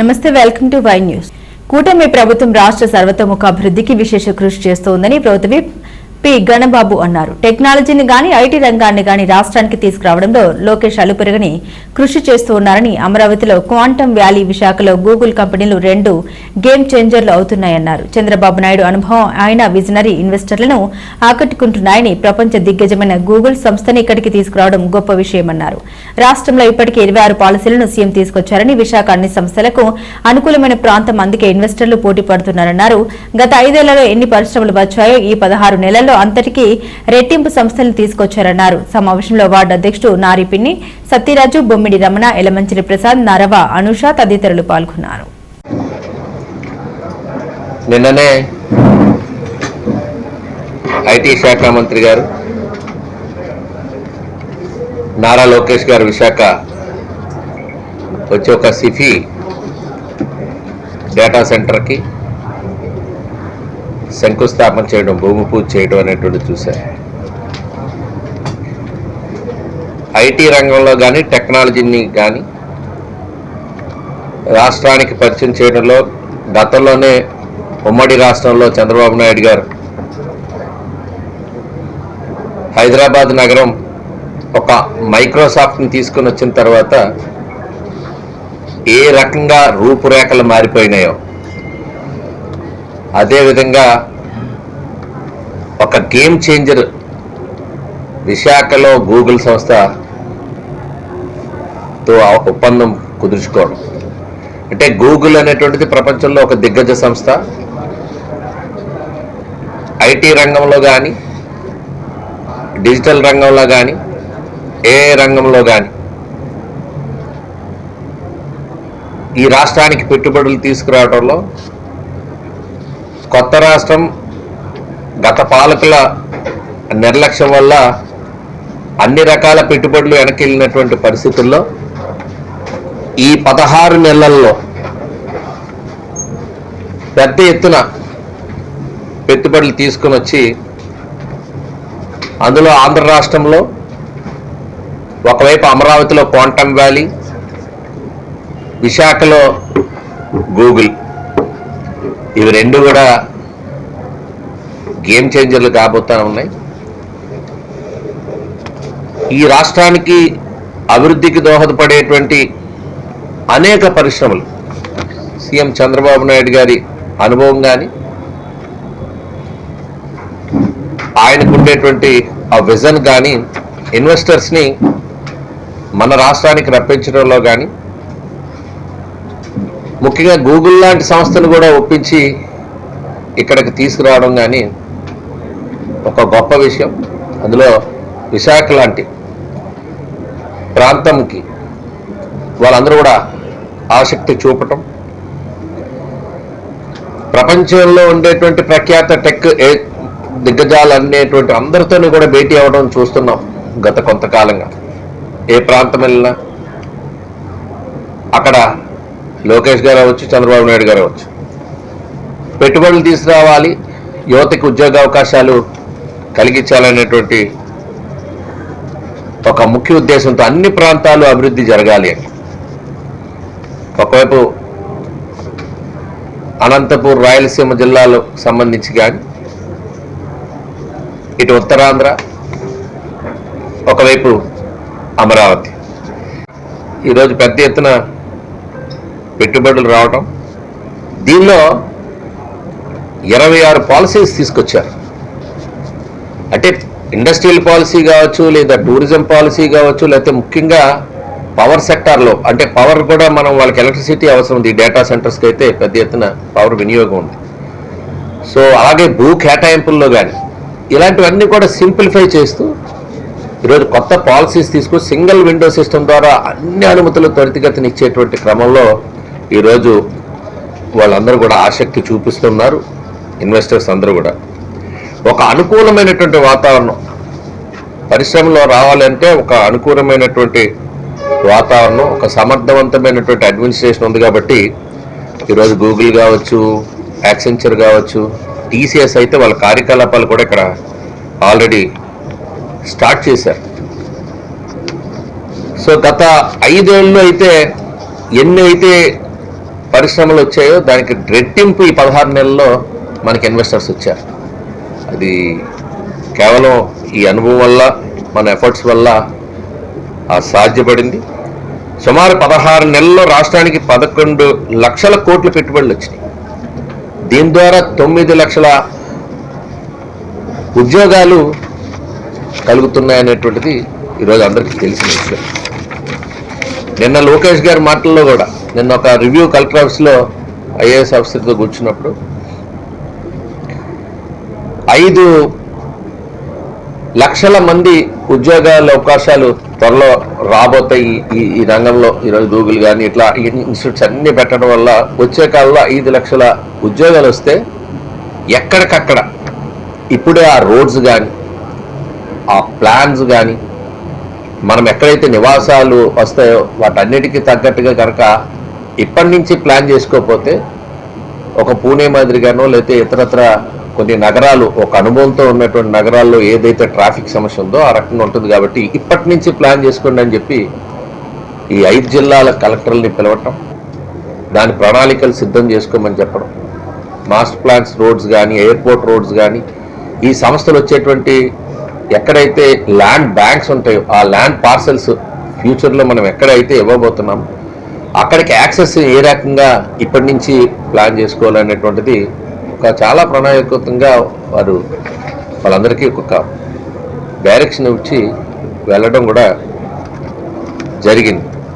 నమస్తే welcome to Y news. కూటమి ప్రభుత్వం రాష్ట్ర సర్వతోముఖ అభివృద్ధికి విశేష కృషి చేస్తోందని ప్రభుత్వ పి గణబాబు అన్నారు. టెక్నాలజీని గాని ఐటీ రంగాన్ని గాని రాష్ట్రానికి తీసుకురావడంలో లోకేష్ అలుపెరగని కృషి చేస్తూ ఉన్నారని అమరావతిలో క్వాంటమ్ వ్యాలీ విశాఖలో గూగుల్ కంపెనీలు రెండు గేమ్ చేంజర్లు అవుతున్నాయన్నారు. చంద్రబాబు నాయుడు అనుభవం ఆయన విజనరీ ఇన్వెస్టర్లను ఆకట్టుకుంటున్నాయని ప్రపంచ దిగ్గజమైన గూగుల్ సంస్థని ఇక్కడికి తీసుకురావడం గొప్ప విషయమన్నారు. రాష్ట్రంలో ఇప్పటికే ఇరవై ఆరు పాలసీలను సీఎం తీసుకొచ్చారని విశాఖ అన్ని సంస్థలకు అనుకూలమైన ప్రాంతం అందుకే ఇన్వెస్టర్లు పోటీ పడుతున్నారన్నారు. గత ఐదేళ్ళలో ఎన్ని పరిశ్రమలు వచ్చాయో ఈ పదహారు నెలల్లో అంతటికీ రెట్టింపు సంస్థలను తీసుకొచ్చారన్నారు. సమావేశంలో వార్డు అధ్యక్షుడు నారిపిన్ని సత్యరాజు బొమ్మిడి రమణ ఎలమంచిలి ప్రసాద్ నరవ అనుష తదితరులు పాల్గొన్నారు. నిన్ననే ఐటీ శాఖ మంత్రి గారు నారా లోకేష్ గారు విశాఖ వచ్చి ఒక సిఫీ డేటా సెంటర్కి శంకుస్థాపన చేయడం భూమి పూజ చేయడం అనేటువంటి చూశారు. ఐటీ రంగంలో కానీ టెక్నాలజీని కానీ రాష్ట్రానికి పరిచయం చేయడంలో గతంలోనే ఉమ్మడి రాష్ట్రంలో చంద్రబాబు నాయుడు గారు హైదరాబాద్ నగరం ఒక మైక్రోసాఫ్ట్ని తీసుకుని వచ్చిన తర్వాత ఏ రకంగా రూపురేఖలు మారిపోయినాయో అదేవిధంగా ఒక గేమ్ చేంజర్ విశాఖలో గూగుల్ సంస్థతో ఆ ఒప్పందం కుదుర్చుకోవడం. అంటే గూగుల్ అనేటువంటిది ప్రపంచంలో ఒక దిగ్గజ సంస్థ. ఐటీ రంగంలో కానీ డిజిటల్ రంగంలో కానీ ఏ రంగంలో కానీ ఈ రాష్ట్రానికి పెట్టుబడులు తీసుకురావడంలో కొత్త రాష్ట్రం గత పాలకుల నిర్లక్ష్యం వల్ల అన్ని రకాల పెట్టుబడులు వెనక్కి వెళ్ళినటువంటి పరిస్థితుల్లో ఈ పదహారు నెలల్లో పెద్ద ఎత్తున పెట్టుబడులు తీసుకుని వచ్చి అందులో ఆంధ్ర రాష్ట్రంలో ఒకవైపు అమరావతిలో క్వాంటమ్ వ్యాలీ విశాఖలో గూగుల్. ఇవి రెండు కూడా గేమ్ చేంజర్లు కాబోతా ఉన్నాయి. ఈ రాష్ట్రానికి అభివృద్ధికి దోహదపడేటువంటి అనేక పరిశ్రమలు సీఎం చంద్రబాబు నాయుడు గారి అనుభవం కానీ ఆయనకు ఉండేటువంటి ఆ విజన్ కానీ ఇన్వెస్టర్స్ని మన రాష్ట్రానికి రప్పించడంలో కానీ ముఖ్యంగా గూగుల్ లాంటి సంస్థను కూడా ఒప్పించి ఇక్కడికి తీసుకురావడం కానీ ఒక గొప్ప విషయం. అందులో విశాఖ లాంటి ప్రాంతంకి వాళ్ళందరూ కూడా ఆసక్తి చూపటం. ప్రపంచంలో ఉండేటువంటి ప్రఖ్యాత టెక్ ఏ దిగ్గజాలు అనేటువంటి అందరితోనే కూడా భేటీ అవ్వడం చూస్తున్నాం గత కొంతకాలంగా. ఏ ప్రాంతం వెళ్ళినా అక్కడ లోకేష్ గారు అవ్వచ్చు చంద్రబాబు నాయుడు గారు అవ్వచ్చు. పెట్టుబడులు తీసుకురావాలి యువతకు ఉద్యోగ అవకాశాలు కలిగించాలనేటువంటి ఒక ముఖ్య ఉద్దేశంతో అన్ని ప్రాంతాలు అభివృద్ధి జరగాలి అని. ఒకవైపు అనంతపూర్ రాయలసీమ జిల్లాలో సంబంధించి కానీ ఇటు ఉత్తరాంధ్ర ఒకవైపు అమరావతి. ఈరోజు పెద్ద ఎత్తున పెట్టుబడులు రావటం. దీనిలో ఇరవై ఆరు పాలసీస్ తీసుకొచ్చారు. అంటే ఇండస్ట్రియల్ పాలసీ కావచ్చు లేదా టూరిజం పాలసీ కావచ్చు లేకపోతే ముఖ్యంగా పవర్ సెక్టార్లో అంటే పవర్ కూడా మనం వాళ్ళకి ఎలక్ట్రిసిటీ అవసరం ఉంది. డేటా సెంటర్స్కి అయితే పెద్ద ఎత్తున పవర్ వినియోగం ఉంది. సో అలాగే భూ కేటాయింపుల్లో కానీ ఇలాంటివన్నీ కూడా సింప్లిఫై చేస్తూ ఈరోజు కొత్త పాలసీస్ తీసుకుని సింగిల్ విండో సిస్టమ్ ద్వారా అన్ని అనుమతులు త్వరితగతిని ఇచ్చేటువంటి క్రమంలో ఈరోజు వాళ్ళందరూ కూడా ఆసక్తి చూపిస్తున్నారు ఇన్వెస్టర్స్ అందరూ కూడా. ఒక అనుకూలమైనటువంటి వాతావరణం పరిశ్రమలో రావాలంటే ఒక అనుకూలమైనటువంటి వాతావరణం ఒక సమర్థవంతమైనటువంటి అడ్మినిస్ట్రేషన్ ఉంది కాబట్టి ఈరోజు గూగుల్ కావచ్చు యాక్సెంచర్ కావచ్చు టీసీఎస్ అయితే వాళ్ళ కార్యకలాపాలు కూడా ఇక్కడ ఆల్రెడీ స్టార్ట్ చేశారు. సో గత ఐదేళ్ళు అయితే ఎన్ని అయితే పరిశ్రమలు వచ్చాయో దానికి రెట్టింపు ఈ పదహారు నెలల్లో మనకి ఇన్వెస్టర్స్ వచ్చారు. అది కేవలం ఈ అనుభవం వల్ల మన ఎఫర్ట్స్ వల్ల సాధ్యపడింది. సుమారు పదహారు నెలల్లో రాష్ట్రానికి పదకొండు లక్షల కోట్ల పెట్టుబడులు వచ్చినాయి. దీని ద్వారా తొమ్మిది లక్షల ఉద్యోగాలు కలుగుతున్నాయనేటువంటిది ఈరోజు అందరికీ తెలిసిన విషయం. నిన్న లోకేష్ గారి మాటల్లో కూడా నిన్న ఒక రివ్యూ కలెక్టర్ ఆఫీస్లో ఐఏఎస్ ఆఫీసర్తో కూర్చున్నప్పుడు ఐదు లక్షల మంది ఉద్యోగాల అవకాశాలు త్వరలో రాబోతాయి ఈ ఈ రంగంలో. ఈరోజు గూగుల్ కానీ ఇట్లా ఇన్స్టిట్యూట్స్ అన్ని పెట్టడం వల్ల వచ్చే కాలంలో ఐదు లక్షల ఉద్యోగాలు వస్తే ఎక్కడికక్కడ ఇప్పుడే ఆ రోడ్స్ కానీ ఆ ప్లాన్స్ కానీ మనం ఎక్కడైతే నివాసాలు వస్తాయో వాటన్నిటికీ తగ్గట్టుగా కనుక ఇప్పటి నుంచి ప్లాన్ చేసుకోకపోతే ఒక పూణే మాదిరిగానో లేకపోతే ఇతరత్ర కొన్ని నగరాలు ఒక అనుభవంతో ఉన్నటువంటి నగరాల్లో ఏదైతే ట్రాఫిక్ సమస్య ఉందో ఆ రకంగా ఉంటుంది కాబట్టి ఇప్పటి నుంచి ప్లాన్ చేసుకోండి అని చెప్పి ఈ ఐదు జిల్లాల కలెక్టర్ని పిలవటం దాని ప్రణాళికలు సిద్ధం చేసుకోమని చెప్పడం మాస్టర్ ప్లాన్స్ రోడ్స్ కానీ ఎయిర్పోర్ట్ రోడ్స్ కానీ ఈ సంస్థలు వచ్చేటువంటి ఎక్కడైతే ల్యాండ్ బ్యాంక్స్ ఉంటాయో ఆ ల్యాండ్ పార్సెల్స్ ఫ్యూచర్లో మనం ఎక్కడైతే ఇవ్వబోతున్నాం అక్కడికి యాక్సెస్ ఏ రకంగా ఇప్పటి నుంచి ప్లాన్ చేసుకోవాలనేటువంటిది ఒక చాలా ప్రణాళికృతంగా వారు వాళ్ళందరికీ ఒక డైరెక్షన్ ఇచ్చి వెళ్ళడం కూడా జరిగింది.